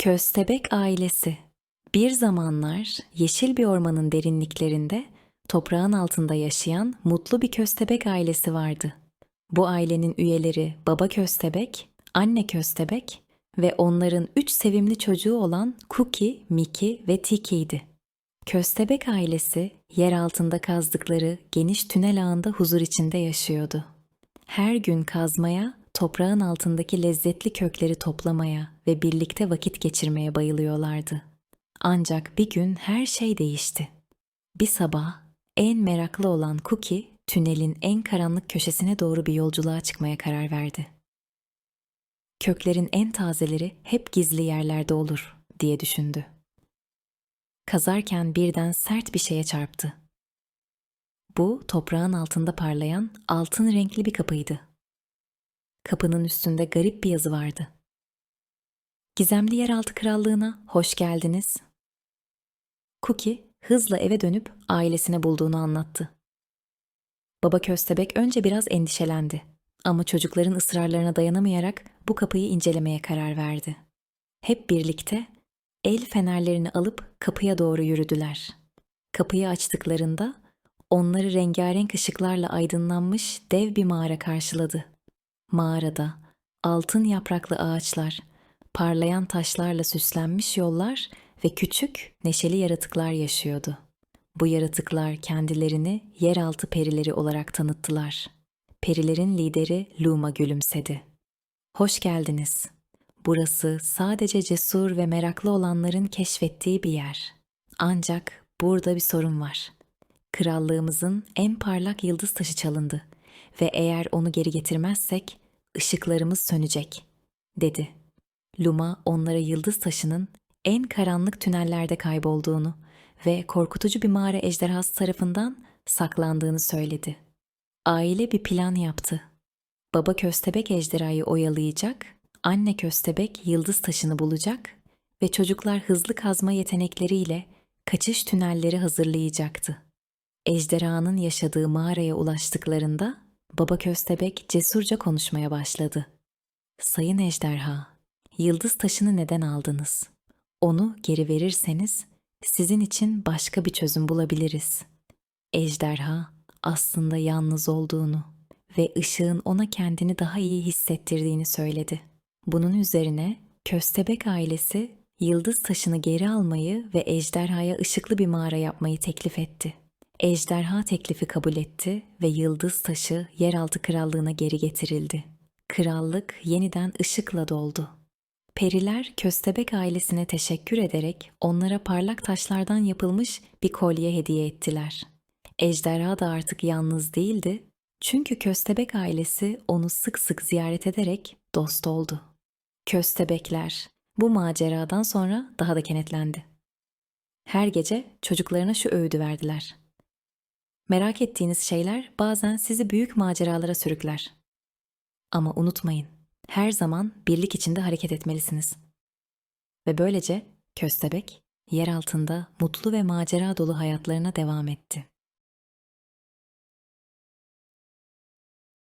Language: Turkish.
Köstebek ailesi Bir zamanlar yeşil bir ormanın derinliklerinde toprağın altında yaşayan mutlu bir köstebek ailesi vardı. Bu ailenin üyeleri baba köstebek, anne köstebek ve onların üç sevimli çocuğu olan Cookie, Mickey ve Tiki'ydi. Köstebek ailesi yer altında kazdıkları geniş tünel ağında huzur içinde yaşıyordu. Her gün kazmaya, toprağın altındaki lezzetli kökleri toplamaya ve birlikte vakit geçirmeye bayılıyorlardı. Ancak bir gün her şey değişti. Bir sabah en meraklı olan Cookie, tünelin en karanlık köşesine doğru bir yolculuğa çıkmaya karar verdi. Köklerin en tazeleri hep gizli yerlerde olur diye düşündü. Kazarken birden sert bir şeye çarptı. Bu toprağın altında parlayan altın renkli bir kapıydı. Kapının üstünde garip bir yazı vardı. Gizemli Yeraltı Krallığına hoş geldiniz. Cookie hızla eve dönüp ailesine bulduğunu anlattı. Baba köstebek önce biraz endişelendi ama çocukların ısrarlarına dayanamayarak bu kapıyı incelemeye karar verdi. Hep birlikte el fenerlerini alıp kapıya doğru yürüdüler. Kapıyı açtıklarında onları rengarenk ışıklarla aydınlanmış dev bir mağara karşıladı. Mağarada altın yapraklı ağaçlar, parlayan taşlarla süslenmiş yollar ve küçük, neşeli yaratıklar yaşıyordu. Bu yaratıklar kendilerini yeraltı perileri olarak tanıttılar. Perilerin lideri Luma gülümsedi. Hoş geldiniz. Burası sadece cesur ve meraklı olanların keşfettiği bir yer. Ancak burada bir sorun var. Krallığımızın en parlak yıldız taşı çalındı ve eğer onu geri getirmezsek ışıklarımız sönecek, dedi. Luma onlara yıldız taşının en karanlık tünellerde kaybolduğunu ve korkutucu bir mağara ejderhası tarafından saklandığını söyledi. Aile bir plan yaptı. Baba köstebek ejderhayı oyalayacak, anne köstebek yıldız taşını bulacak ve çocuklar hızlı kazma yetenekleriyle kaçış tünelleri hazırlayacaktı. Ejderhanın yaşadığı mağaraya ulaştıklarında baba köstebek cesurca konuşmaya başladı. Sayın ejderha, yıldız taşını neden aldınız? Onu geri verirseniz sizin için başka bir çözüm bulabiliriz. Ejderha aslında yalnız olduğunu ve ışığın ona kendini daha iyi hissettirdiğini söyledi. Bunun üzerine köstebek ailesi yıldız taşını geri almayı ve ejderhaya ışıklı bir mağara yapmayı teklif etti. Ejderha teklifi kabul etti ve yıldız taşı yeraltı krallığına geri getirildi. Krallık yeniden ışıkla doldu. Periler köstebek ailesine teşekkür ederek onlara parlak taşlardan yapılmış bir kolye hediye ettiler. Ejderha da artık yalnız değildi çünkü köstebek ailesi onu sık sık ziyaret ederek dost oldu. Köstebekler bu maceradan sonra daha da kenetlendi. Her gece çocuklarına şu öğüdü verdiler. Merak ettiğiniz şeyler bazen sizi büyük maceralara sürükler. Ama unutmayın, her zaman birlik içinde hareket etmelisiniz. Ve böylece köstebek yer altında mutlu ve macera dolu hayatlarına devam etti.